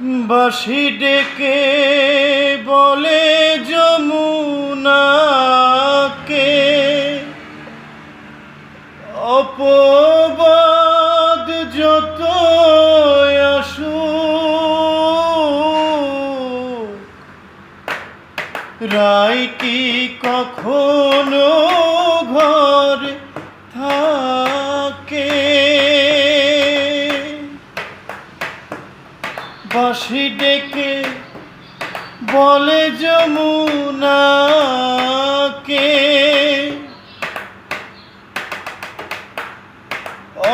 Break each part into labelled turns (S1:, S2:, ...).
S1: বাঁশি ডেকে বলে যমুনাকে অপবাদ যত আসু রায় কি কখনো বাঁশি ডেকে বলে যমুনাকে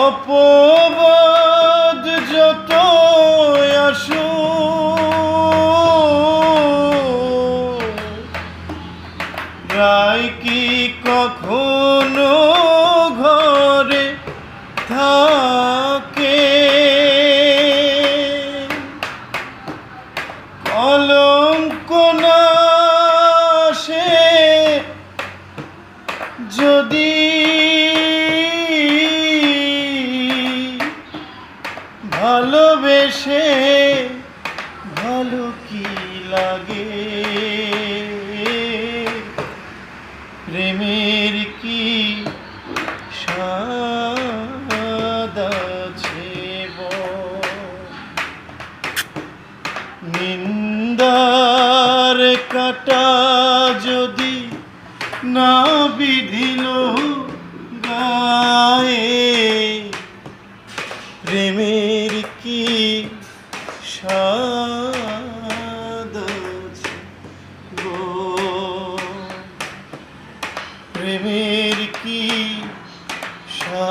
S1: অপবাদ যত আসু রায় কি কখনো কলঙ্ক না সে যদি ভালোবেসে ভালো কি লাগে প্রেমের কি স্বাদ আছে বল? কান্দার কাটা যদি না বিধিল গায়ে প্রেমের কি প্রেমের কি সা